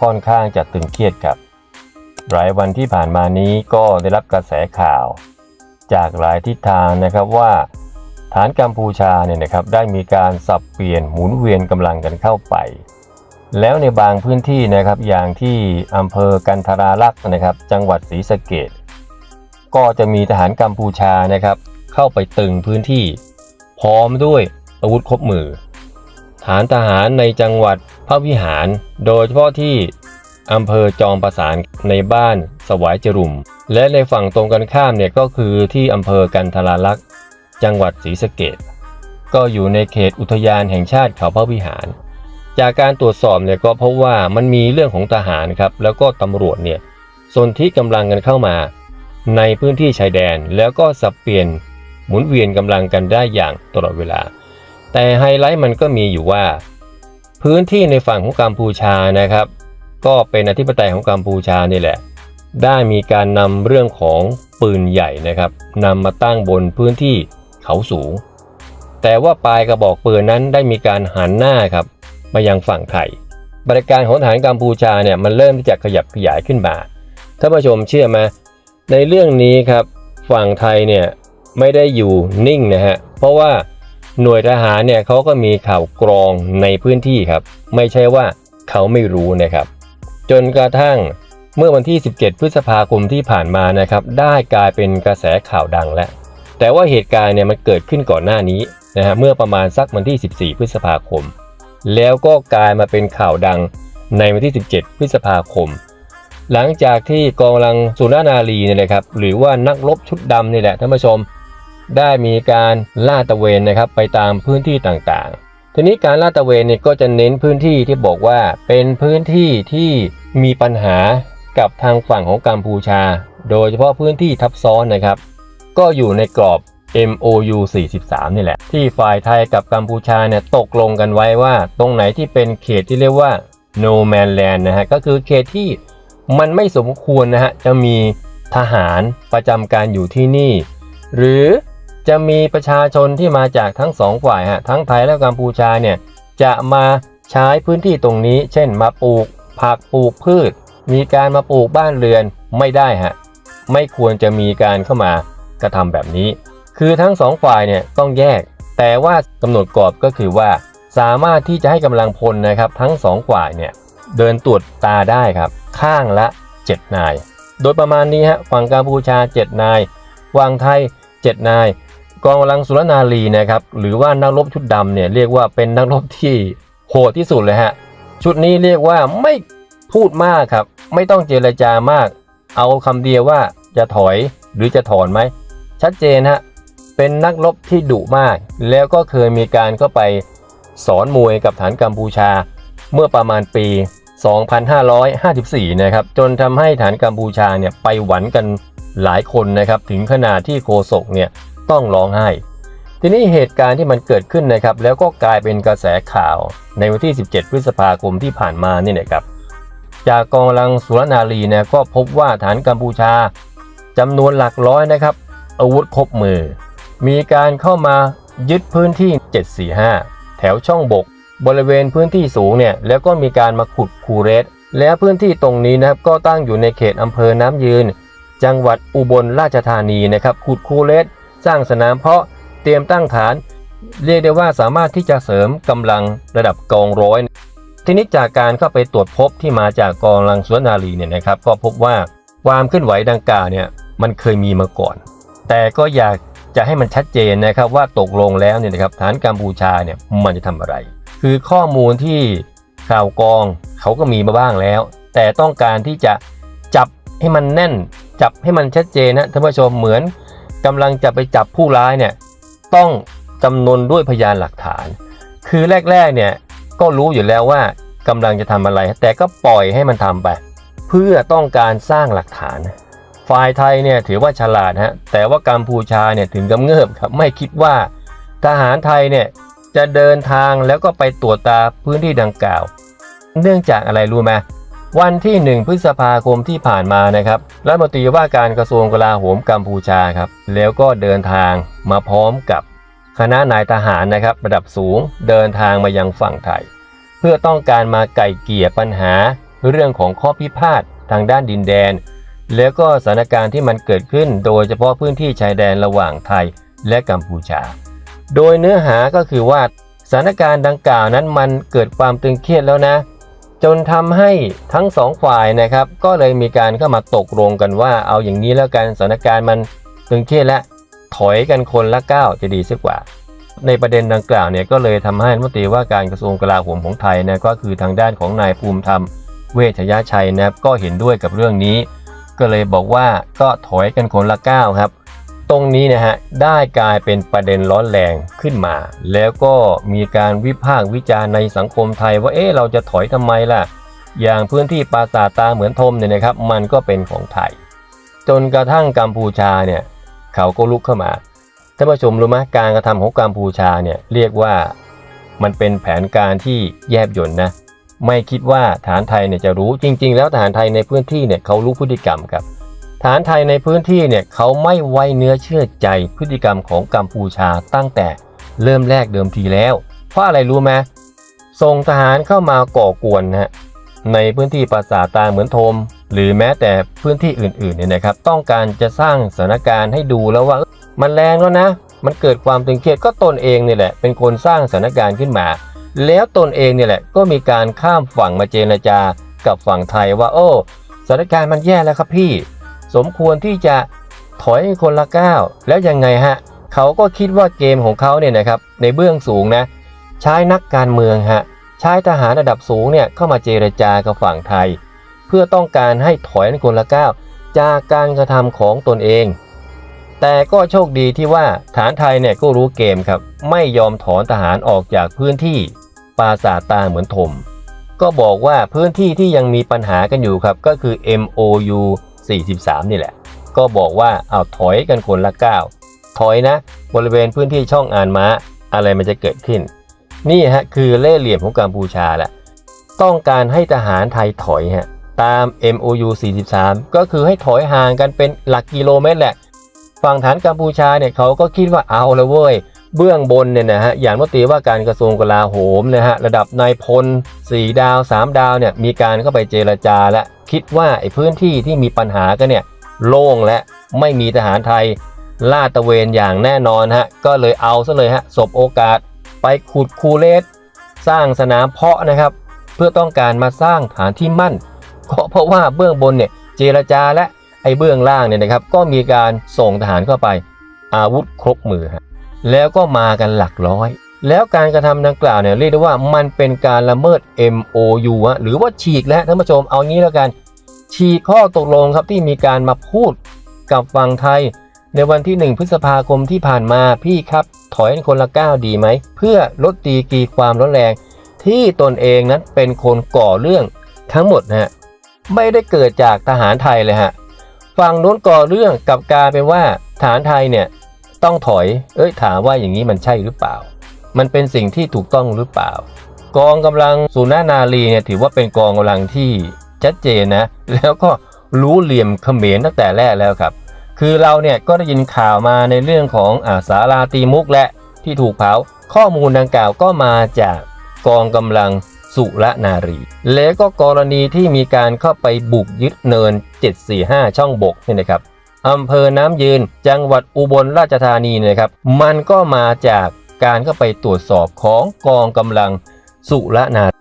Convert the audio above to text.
ค่อนข้างจะตึงเครียดครับ หลายวันที่ผ่านมานี้ก็ได้รับกระแสข่าว จากหลายทิศทางนะครับว่าฐานกัมพูชาเนี่ยนะครับได้มีการสับเปลี่ยนหมุนเวียนกำลังกันเข้าไป แล้วในบางพื้นที่นะครับอย่างที่อำเภอกันทราลักษ์นะครับ จังหวัดศรีสะเกดก็จะมีทหารกัมพูชานะครับ เข้าไปตึงพื้นที่ พร้อมด้วยอาวุธครบมือานทหารในจังหวัดพระวิหาร โดยเฉพาะที่อำเภอจอมประสานในบ้านสวายจรุม และในฝั่งตรงกันข้ามเนี่ยก็คือที่อำเภอกันทราลักษ์จังหวัดศรีสะเกดก็อยู่ในเขตอุทยานแห่งชาติเขาพระวิหาร จากการตรวจสอบเนี่ยก็พบว่ามันมีเรื่องของทหารครับแล้วก็ตำรวจเนี่ยส่วนที่กำลังกันเข้ามา ในพื้นที่ชายแดนแล้วก็สับเปลี่ยนหมุนเวียนกำลังกันได้อย่างตลอดเวลา แต่ไฮไลท์มันก็มีอยู่ว่า พื้นที่ในฝั่งของกัมพูชานะครับ ก็เป็นอธิปไตยของกัมพูชานี่แหละ ได้มีการนำเรื่องของปืนใหญ่นะครับนำมาตั้งบนพื้นที่เขาสูง แต่ว่าปลายกระบอกปืนนั้นได้มีการหันหน้าครับมายังฝั่งไทยบริการของทหารกัมพูชาเนี่ยมันเริ่มที่จะขยับขยายขึ้นมาท่านผู้ชมเชื่อไหมในเรื่องนี้ครับฝั่งไทยเนี่ยไม่ได้อยู่นิ่งนะฮะเพราะว่า หน่วยทหารเนี่ยเขาก็มีข่าวกรองในพื้นที่ครับ ไม่ใช่ว่าเขาไม่รู้นะครับ จนกระทั่งเมื่อวันที่ 17 พฤษภาคมที่ผ่านมานะครับ ได้กลายเป็นกระแสข่าวดังแล้วแต่ว่าเหตุการณ์เนี่ยมันเกิดขึ้นก่อนหน้านี้นะฮะเมื่อประมาณสักวันที่ 14 พฤษภาคม แล้วก็กลายมาเป็นข่าวดังในวันที่ 17 พฤษภาคม หลังจากที่กองกำลังสุนานารีเนี่ยนะครับ หรือว่านักรบชุดดำนี่แหละท่านผู้ชม ได้มีการลาดตระเวนนะครับไปตามพื้นที่ต่างๆ ทีนี้การลาดตระเวนเนี่ยก็จะเน้นพื้นที่ที่บอกว่าเป็นพื้นที่ที่มีปัญหากับทางฝั่งของกัมพูชา โดยเฉพาะพื้นที่ทับซ้อนนะครับ ก็อยู่ในกรอบ MOU 43 นี่แหละ ที่ฝ่ายไทยกับกัมพูชาเนี่ยตกลงกันไว้ว่า ตรงไหนที่เป็นเขตที่เรียกว่า no man land นะฮะก็คือเขตที่มันไม่สมควรนะฮะจะมีทหารประจำการอยู่ที่นี่ หรือ จะมีประชาชนที่มาจากทั้งสองฝ่ายฮะทั้งไทยและกัมพูชาเนี่ยจะมาใช้พื้นที่ตรงนี้ เช่นมาปลูกผักปลูกพืช มีการมาปลูกบ้านเรือนไม่ได้ฮะไม่ควรจะมีการเข้ามากระทำแบบนี้ คือทั้งสองฝ่ายเนี่ยต้องแยก แต่ว่ากำหนดกรอบก็คือว่า สามารถที่จะให้กำลังพลนะครับ ทั้งสองฝ่ายเนี่ยเดินตรวจตาได้ครับข้างละ 7 นาย โดยประมาณนี้ฮะฝั่งกัมพูชา 7 นายฝั่งไทย 7 นาย กองกำลังสุรนารีนะครับหรือว่านักรบชุดดำเนี่ยเรียกว่าเป็นนักรบที่โหดที่สุดเลยฮะชุดนี้เรียกว่าไม่พูดมากครับ ไม่ต้องเจรจามาก เอาคำเดียวว่าจะถอยหรือจะถอนไหมชัดเจนฮะเป็นนักรบที่ดุมาก แล้วก็เคยมีการเข้าไปสอนมวยกับฐานกัมพูชา เมื่อประมาณปี 2554 นะครับ จนทำให้ฐานกัมพูชาเนี่ยไปหวันกันหลายคนนะครับ ถึงขนาดที่โคศกเนี่ย ต้องร้องไห้ ทีนี้เหตุการณ์ที่มันเกิดขึ้นนะครับ แล้วก็กลายเป็นกระแสข่าวในวันที่ 17 พฤษภาคมที่ผ่านมานี่นะครับ จากกองกำลังสุรนารีเนี่ยก็พบว่าฐานกัมพูชาจำนวนหลักร้อยนะครับ อาวุธครบมือ มีการเข้ามายึดพื้นที่ 745 แถวช่องบก บริเวณพื้นที่สูงเนี่ยแล้วก็มีการมาขุดคูเรสและพื้นที่ตรงนี้นะครับก็ตั้งอยู่ในเขตอำเภอน้ำยืน จังหวัดอุบลราชธานีนะครับขุดคูเรส สร้างสนามเพาะเตรียมตั้งฐาน เรียกได้ว่าสามารถที่จะเสริมกำลังระดับกองร้อย ทีนี้จากการเข้าไปตรวจพบที่มาจากกองกำลังสุรนารีเนี่ยนะครับ ก็พบว่าความเคลื่อนไหวดังกล่าวเนี่ยมันเคยมีมาก่อน แต่ก็อยากจะให้มันชัดเจนนะครับว่าตกลงแล้วเนี่ยนะครับฐานกัมพูชาเนี่ยมันจะทำอะไร คือข้อมูลที่ข่าวกองเขาก็มีมาบ้างแล้ว แต่ต้องการที่จะจับให้มันแน่น จับให้มันชัดเจนนะท่านผู้ชมเหมือน กำลังจะไปจับผู้ร้ายเนี่ยต้องจำนวนด้วยพยานหลักฐาน คือแรกๆเนี่ยก็รู้อยู่แล้วว่ากำลังจะทำอะไร แต่ก็ปล่อยให้มันทำไป เพื่อต้องการสร้างหลักฐาน ฝ่ายไทยเนี่ยถือว่าฉลาดฮะแต่ว่ากัมพูชาเนี่ยถึงกำเงิบครับไม่คิดว่า ทหารไทยเนี่ยจะเดินทางแล้วก็ไปตรวจตาพื้นที่ดังกล่าว เนื่องจากอะไรรู้ไหม วันที่ 1 พฤษภาคมที่ผ่านมานะครับรัฐมนตรีว่าการกระทรวงกลาโหมกัมพูชาครับ แล้วก็เดินทางมาพร้อมกับคณะนายทหารนะครับ ระดับสูงเดินทางมายังฝั่งไทย เพื่อต้องการมาไก่เกลี่ยปัญหาเรื่องของข้อพิพาททางด้านดินแดน แล้วก็สถานการณ์ที่มันเกิดขึ้น โดยเฉพาะพื้นที่ชายแดนระหว่างไทยและกัมพูชา โดยเนื้อหาก็คือว่าสถานการณ์ดังกล่าวนั้นมันเกิดความตึงเครียดแล้วนะ จนทำให้ทั้งสองฝ่ายนะครับ ก็เลยมีการเข้ามาตกลงกันว่า เอาอย่างนี้แล้วกันสถานการณ์มันตึงเครียดและถอยกันคนละก้าวจะดีสักกว่า ในประเด็นดังกล่าวเนี่ยก็เลยทำให้รัฐมนตรีว่าการกระทรวงกลาโหมของไทยนะก็คือทางด้านของนายภูมิธรรม เวชยชัยนะครับก็เห็นด้วยกับเรื่องนี้ ก็เลยบอกว่าก็ถอยกันคนละก้าวครับ ตรงนี้นะฮะได้กลายเป็นประเด็นร้อนแรงขึ้นมา แล้วก็มีการวิพากษ์วิจารณ์ในสังคมไทยว่าเอ๊ะเราจะถอยทำไมล่ะ อย่างพื้นที่ปราสาทตาเหมือนทมเนี่ยนะครับ มันก็เป็นของไทย จนกระทั่งกัมพูชาเนี่ยเขาก็ลุกเข้ามาท่านผู้ชมรู้ไหมการกระทำของกัมพูชาเนี่ยเรียกว่ามันเป็นแผนการที่แยบยลนะไม่คิดว่าฐานไทยเนี่ยจะรู้จริง ๆ แล้วฐานไทยในพื้นที่เนี่ยเขารู้พฤติกรรมครับ ฐานไทยในพื้นที่เนี่ยเขาไม่ไว้เนื้อเชื่อใจพฤติกรรมของกัมพูชาตั้งแต่เริ่มแรกเดิมทีแล้ว เพราะอะไรรู้ไหมส่งทหารเข้ามาก่อกวนนะฮะในพื้นที่ปราสาทตาเหมือนโทม หรือแม้แต่พื้นที่อื่นๆเนี่ยนะครับ ต้องการจะสร้างสถานการณ์ให้ดูแล้วว่ามันแรงแล้วนะ มันเกิดความตึงเครียดก็ตนเองนี่แหละ เป็นคนสร้างสถานการณ์ขึ้นมา แล้วตนเองเนี่แหละก็มีการข้ามฝั่งมาเจรจากับฝั่งไทยว่า โอ้สถานการณ์มันแย่แล้วครับพี่ สมควรที่จะถอยคนละก้าวแล้วยังไงฮะเขาก็คิดว่าเกมของเขาเนี่ยนะครับในเบื้องสูงนะใช้นักการเมืองฮะใช้ทหารระดับสูงเนี่ยเข้ามาเจรจากับฝั่งไทย เพื่อต้องการให้ถอยคนละก้าวจากการกระทำของตนเอง แต่ก็โชคดีที่ว่าฐานไทยเนี่ยก็รู้เกมครับไม่ยอมถอนทหารออกจากพื้นที่ปราสาทตาเหมือนถมก็บอกว่าพื้นที่ที่ยังมีปัญหากันอยู่ครับก็คือ MOU 43 นี่แหละ ก็บอกว่าเอาถอยกันคนละก้าวถอยนะ บริเวณพื้นที่ช่องอ่านม้าอะไรมันจะเกิดขึ้น นี่ฮะคือเล่เหลี่ยมของกัมพูชาแหละต้องการให้ทหารไทยถอยฮะตาม MOU 43 ก็คือให้ถอยห่างกันเป็นหลักกิโลเมตรแหละ ฝั่งฐานกัมพูชาเนี่ยเขาก็คิดว่าเอาละเว้ย เบื้องบนเนี่ยนะฮะอย่างรัฐมนตรีว่าการกระทรวงกลาโหมนะฮะระดับนายพล 4 ดาว 3 ดาวเนี่ยมีการเข้าไปเจรจาและคิดว่าไอ้พื้นที่ที่มีปัญหากันเนี่ยโล่งและไม่มีทหารไทยลาดตะเวนอย่างแน่นอนฮะก็เลยเอาซะเลยฮะสบโอกาสไปขุดคูเลสสร้างสนามเพาะนะครับ เพื่อต้องการมาสร้างฐานที่มั่นก็เพราะว่าเบื้องบนเนี่ยเจรจาและไอ้เบื้องล่างเนี่ยนะครับก็มีการส่งทหารเข้าไปอาวุธครบมือฮะ แล้วก็มากันหลักร้อย แล้วการกระทำดังกล่าวเนี่ยเรียกได้ว่ามันเป็นการละเมิด MOU ฮะหรือว่าฉีกแล้วท่านผู้ชมเอางี้แล้วกัน ฉีกข้อตกลงครับที่มีการมาพูดกับฝั่งไทย ในวันที่ 1 พฤษภาคมที่ผ่านมาพี่ครับ ถอยคนละก้าวดีไหม เพื่อลดตีกีความร้อนแรง ที่ตนเองนั้นเป็นคนก่อเรื่องทั้งหมดนะฮะไม่ได้เกิดจากทหารไทยเลยฮะฝั่งนู้นก่อเรื่องกับกลายเป็นว่าฐานไทยเนี่ย ต้องถอย เอ้ยถามว่าอย่างนี้มันใช่หรือเปล่า มันเป็นสิ่งที่ถูกต้องหรือเปล่า กองกำลังสุนานารีเนี่ยถือว่าเป็นกองกำลังที่ชัดเจนนะ แล้วก็รู้เหลี่ยมเขมรตั้งแต่แรกแล้วครับ คือเราเนี่ยก็ได้ยินข่าวมาในเรื่องของอาสาราตีมุกและที่ถูกเผา ข้อมูลดังกล่าวก็มาจากกองกำลังสุรนารี แล้วก็กรณีที่มีการเข้าไปบุกยึดเนิน 745 ช่องบกนี่นะครับ อำเภอน้ำยืน จังหวัดอุบลราชธานีเนะครับ มันก็มาจากการเข้าไปตรวจสอบของกองกำลังสุรนาร